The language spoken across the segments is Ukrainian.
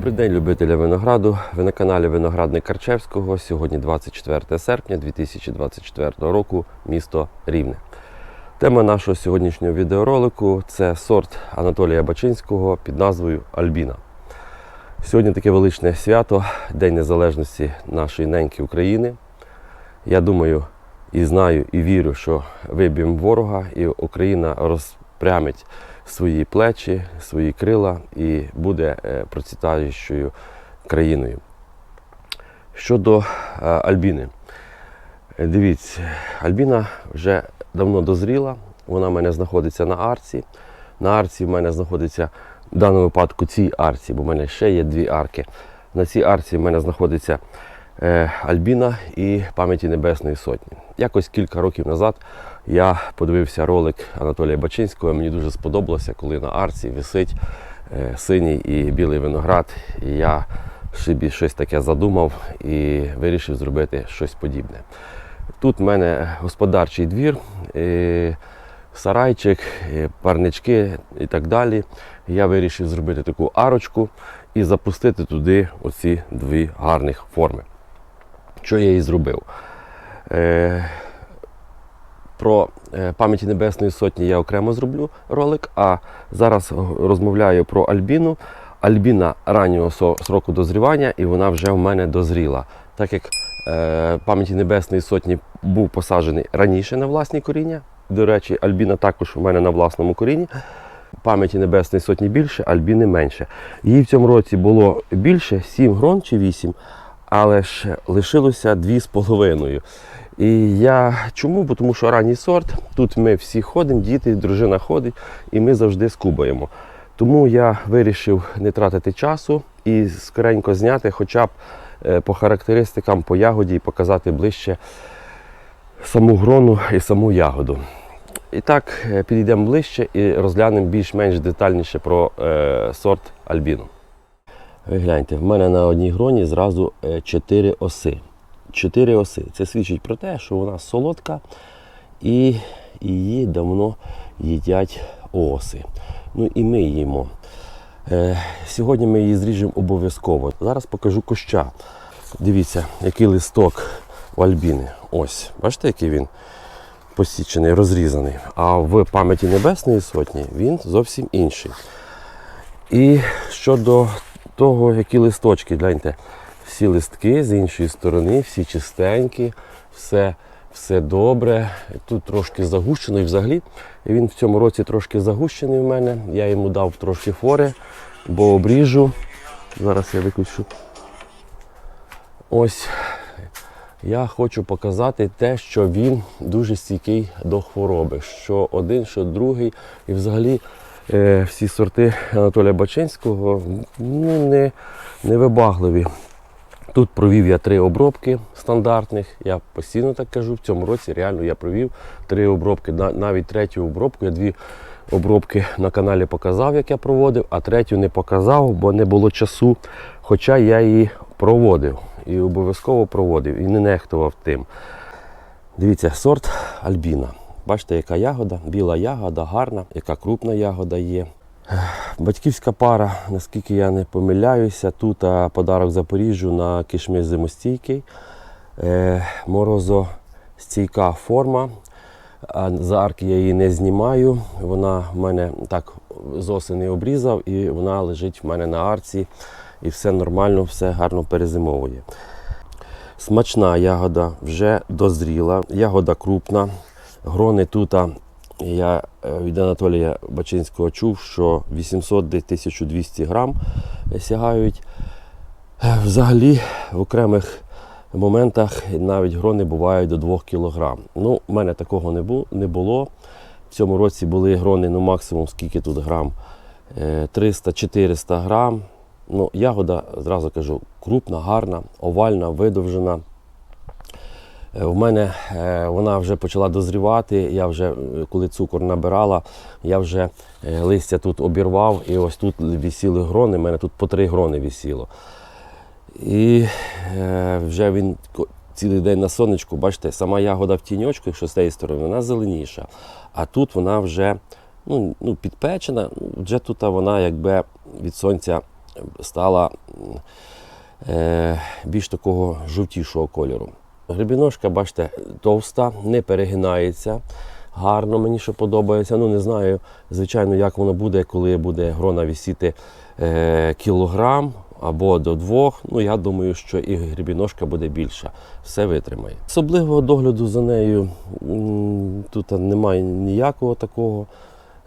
Добрий день, любителі винограду. Ви на каналі Виноградник Карчевського. Сьогодні 24 серпня 2024 року, місто Рівне. Тема нашого сьогоднішнього відеоролику це сорт Анатолія Бачинського під назвою Альбіна. Сьогодні таке величне свято, День Незалежності нашої неньки України. Я думаю і знаю, і вірю, що виб'ємо ворога, і Україна розпрямить свої плечі, свої крила і буде е, процвітаючою країною. Щодо е, Альбіни, Е, дивіться, Альбіна вже давно дозріла, вона в мене знаходиться на арці. На арці в мене знаходиться в даному випадку цій арці, бо в мене ще є дві арки. На цій арці в мене знаходиться Альбіна і пам'яті Небесної Сотні. Якось кілька років назад я подивився ролик Анатолія Бачинського. Мені дуже сподобалося, коли на арці висить е, синій і білий виноград. І я собі щось таке задумав і вирішив зробити щось подібне. Тут в мене господарчий двір, е, сарайчик, е, парнички і так далі. Я вирішив зробити таку арочку і запустити туди оці дві гарних форми. Що я і зробив? Про е, пам'яті Небесної Сотні я окремо зроблю ролик, а зараз розмовляю про Альбіну. Альбіна раннього сроку дозрівання, і вона вже в мене дозріла. Так як е, пам'яті Небесної Сотні був посаджений раніше на власні коріння. До речі, Альбіна також у мене на власному корінні. Пам'яті Небесної Сотні більше, Альбіни менше. Їй в цьому році було більше 7 грон чи 8, але ж лишилося 2,5. І я чому? Бо Тому що ранній сорт. Тут ми всі ходимо, діти, дружина ходить, і ми завжди скубаємо. Тому я вирішив не тратити часу і скоренько зняти хоча б е, по характеристикам, по ягоді і показати ближче саму грону і саму ягоду. І так, е, підійдемо ближче і розглянемо більш-менш детальніше про е, сорт Альбіну. Ви гляньте, в мене на одній гроні зразу 4 оси. 4 оси. Це свідчить про те, що вона солодка і її давно їдять оси. Ну і ми їмо. Е, сьогодні ми її зріжемо обов'язково. Зараз покажу коща. Дивіться, який листок у Альбіни. Ось, бачите, який він посічений, розрізаний. А в пам'яті Небесної Сотні він зовсім інший. І щодо того, які листочки, гляньте, всі листки з іншої сторони, всі чистенькі, все, все добре. Тут трошки загущено і взагалі він в цьому році трошки загущений в мене. Я йому дав трошки фори, бо обріжу. Зараз я виключу. Ось я хочу показати те, що він дуже стійкий до хвороби. Що один, що другий. І взагалі всі сорти Анатолія Бачинського ну, не, невибагливі. Тут провів я три обробки стандартних. Я постійно так кажу. В цьому році реально я провів три обробки. Навіть третю обробку. Я дві обробки на каналі показав, як я проводив, а третю не показав, бо не було часу. Хоча я її проводив і обов'язково проводив і не нехтував тим. Дивіться, сорт Альбіна. Бачите, яка ягода, біла ягода, гарна, яка крупна ягода є. Батьківська пара, наскільки я не помиляюся, тут подарок Запоріжжю на кишмиш зимостійкий. Е, морозостійка форма. А з арки я її не знімаю. Вона в мене так з осени обрізав і вона лежить в мене на арці. І все нормально, все гарно перезимовує. Смачна ягода вже дозріла, ягода крупна. Грони тут я е, від Анатолія Бачинського чув, що 800-1200 грам сягають. Е, Взагалі в окремих моментах навіть грони бувають до 2 кг. Ну, у мене такого не було. В цьому році були грони, ну максимум скільки тут грам? Е, 300-400 грам. Ну, ягода, зразу кажу, крупна, гарна, овальна, видовжена. Е, У мене е, вона вже почала дозрівати. Я вже, коли цукор набирала, я вже е, листя тут обірвав, і ось тут висіли грони. У мене тут по три грони висіло. І вже він цілий день на сонечку, бачите, сама ягода в тіньочку, якщо з цієї сторони, вона зеленіша. А тут вона вже ну, ну, підпечена, вже тут вона якби від сонця стала е, більш такого жовтішого кольору. Грибіножка, бачите, товста, не перегинається. Гарно, мені що подобається. Ну, не знаю, звичайно, як воно буде, коли буде грона висіти е, кілограм або до двох. Ну, я думаю, що і грибіножка буде більша. Все витримає. Особливого догляду за нею тут немає ніякого такого.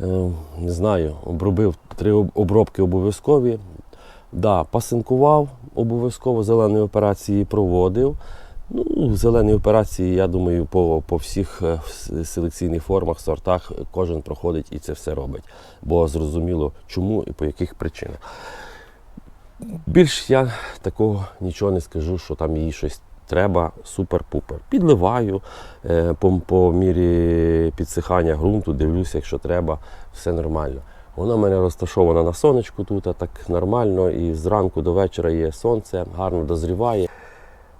Е, не знаю, обробив три обробки обов'язкові. Да, пасинкував обов'язково зелені операції проводив. Ну, зелені операції, я думаю, по, по всіх е, селекційних формах, сортах кожен проходить і це все робить. Бо зрозуміло, чому і по яких причинах. Більш я такого нічого не скажу, що там їй щось треба супер-пупер. Підливаю е, по, по мірі підсихання ґрунту, дивлюся, якщо треба, все нормально. Вона в мене розташована на сонечку тут, а так нормально, і зранку до вечора є сонце, гарно дозріває.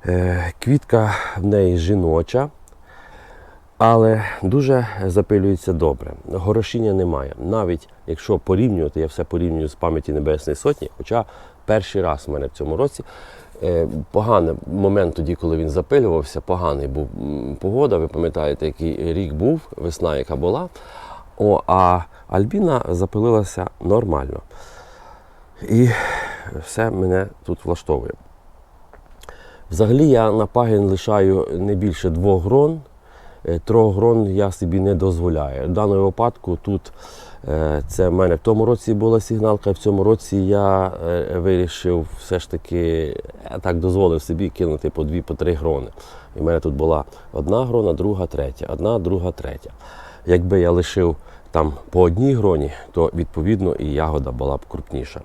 Е, Квітка в неї жіноча, але дуже запилюється добре. Горошіння немає. Навіть якщо порівнювати, я все порівнюю з пам'яті Небесної Сотні, хоча перший раз в мене в цьому році. е, Поганий момент тоді, коли він запилювався, поганий був погода. Ви пам'ятаєте, який рік був, весна, яка була. О, а Альбіна запилилася нормально. І все мене тут влаштовує. Взагалі я на пагін лишаю не більше двох грон. Е, Трьох грон я собі не дозволяю. В даному випадку тут е, це в мене в тому році була сигналка, в цьому році я е, вирішив все ж таки, так дозволив собі кинути по дві, по три грони. І в мене тут була одна грона, друга, третя, одна, друга, третя. Якби я лишив там по одній гроні, то відповідно і ягода була б крупніша.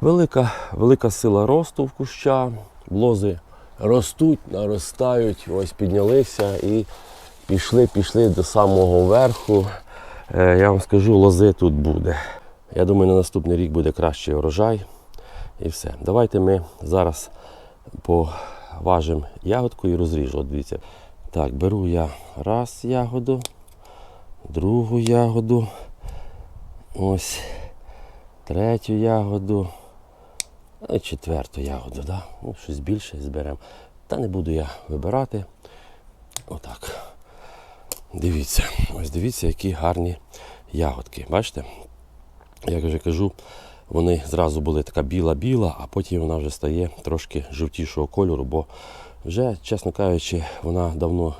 Велика, велика сила росту в куща, лози ростуть, наростають, ось піднялися і пішли, пішли до самого верху. Е, Я вам скажу, лози тут буде. Я думаю, на наступний рік буде кращий урожай. І все. Давайте ми зараз поважимо ягодку і розріжу. От дивіться. Так, беру я раз ягоду, другу ягоду, ось третю ягоду, і четверту ягоду. Да? Ну, щось більше зберемо. Та не буду я вибирати. Отак. Дивіться, ось дивіться, які гарні ягодки. Бачите? Як вже кажу, вони зразу були така біла-біла, а потім вона вже стає трошки жовтішого кольору, бо вже, чесно кажучи, вона давно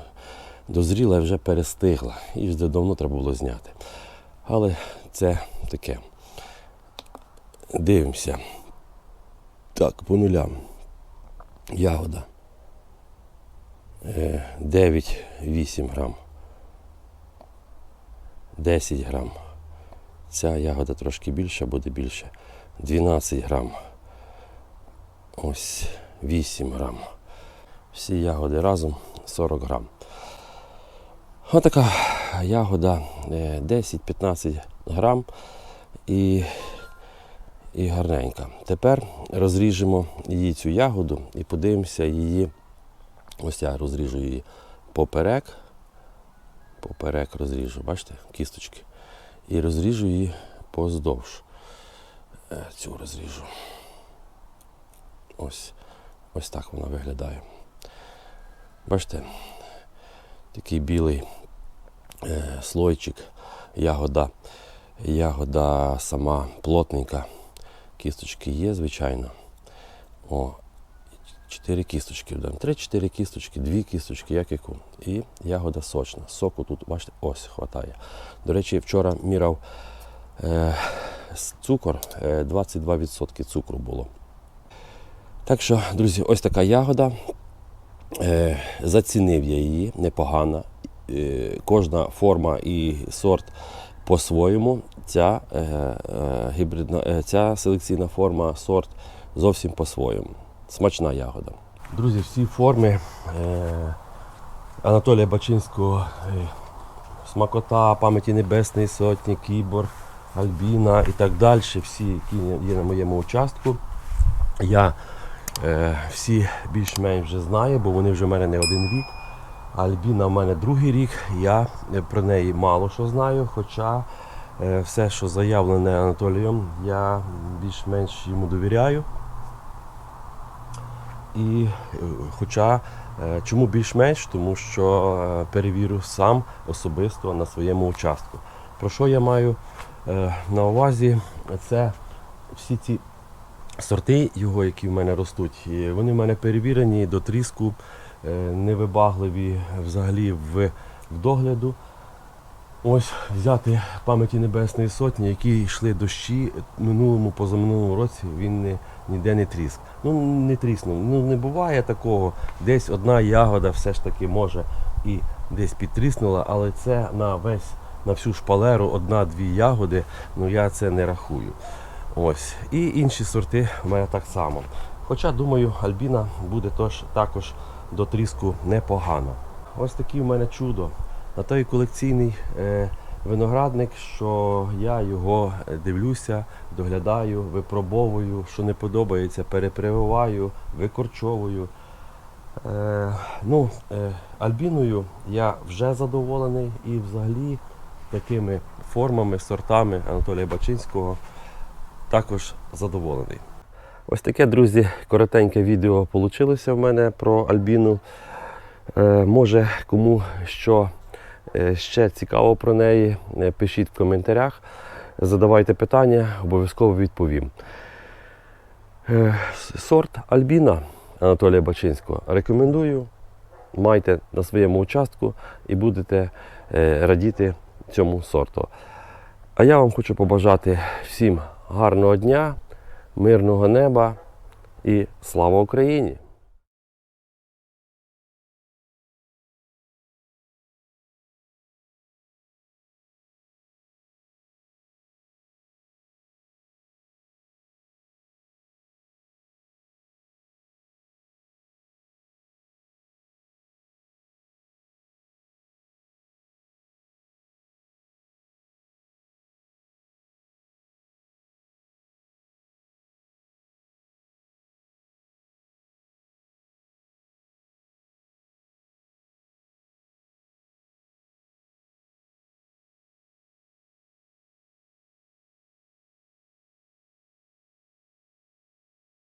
дозріла і вже перестигла. І вже давно треба було зняти. Але це таке. Дивимося. Так, по нулям. Ягода. Е, 9-8 грам. 10 грам. Ця ягода трошки більша, буде більше. 12 грам. Ось 8 грам. Всі ягоди разом 40 грам. Отака ягода е, 10-15 грам і, і гарненька. Тепер розріжемо її цю ягоду і подивимося її. Ось я розріжу її поперек. Поперек розріжу, бачите, кісточки. І розріжу її поздовж. Е, Цю розріжу. Ось, ось так вона виглядає. Бачите, такий білий е, слойчик, ягода, ягода сама плотненька. Кісточки є, звичайно. О, чотири кісточки. вдаємо. Три-чотири кісточки, дві кісточки, як яку. І ягода сочна. Соку тут, бачите, ось хватає. До речі, вчора міряв е, цукор, е, 22% цукру було. Так що, друзі, ось така ягода. Е, зацінив я її непогано. Е, кожна форма і сорт по-своєму. Ця, е, е, гібридна, е, ця селекційна форма, сорт зовсім по-своєму. Смачна ягода. Друзі, всі форми е, Анатолія Бачинського, е, смакота, пам'яті Небесної Сотні, Кібор, Альбіна і так далі, всі, які є на моєму участку. Я е, всі більш-менш вже знаю, бо вони вже в мене не один рік. Альбіна в мене другий рік. Я е, про неї мало що знаю, хоча е, все, що заявлене Анатолієм, я більш-менш йому довіряю. І е, хоча чому більш-менш, тому що перевірю сам особисто на своєму участку. Про що я маю на увазі? Це всі ці сорти його, які в мене ростуть, вони в мене перевірені до тріску, невибагливі взагалі в, в догляду. Ось взяти пам'яті Небесної Сотні, які йшли дощі минулому, позаминулому році, він не, ніде не тріск. Ну не тріснув. Ну не буває такого. Десь одна ягода все ж таки може і десь підтріснула, але це на весь на всю шпалеру одна-дві ягоди, ну я це не рахую. Ось. І інші сорти в мене так само. Хоча, думаю, Альбіна буде тож, також до тріску непогано. Ось таке в мене чудо. На той колекційний е, виноградник, що я його е, дивлюся, доглядаю, випробовую, що не подобається, перепрививаю, викорчовую. Е, ну, Альбіною я вже задоволений і взагалі такими формами, сортами Анатолія Бачинського також задоволений. Ось таке, друзі, коротеньке відео вийшло в мене про Альбіну. Е, може, кому що е, ще цікаво про неї, е, пишіть в коментарях, задавайте питання, обов'язково відповім. Сорт Альбіна Анатолія Бачинського рекомендую. Майте на своєму участку і будете радіти цьому сорту. А я вам хочу побажати всім гарного дня, мирного неба і слава Україні!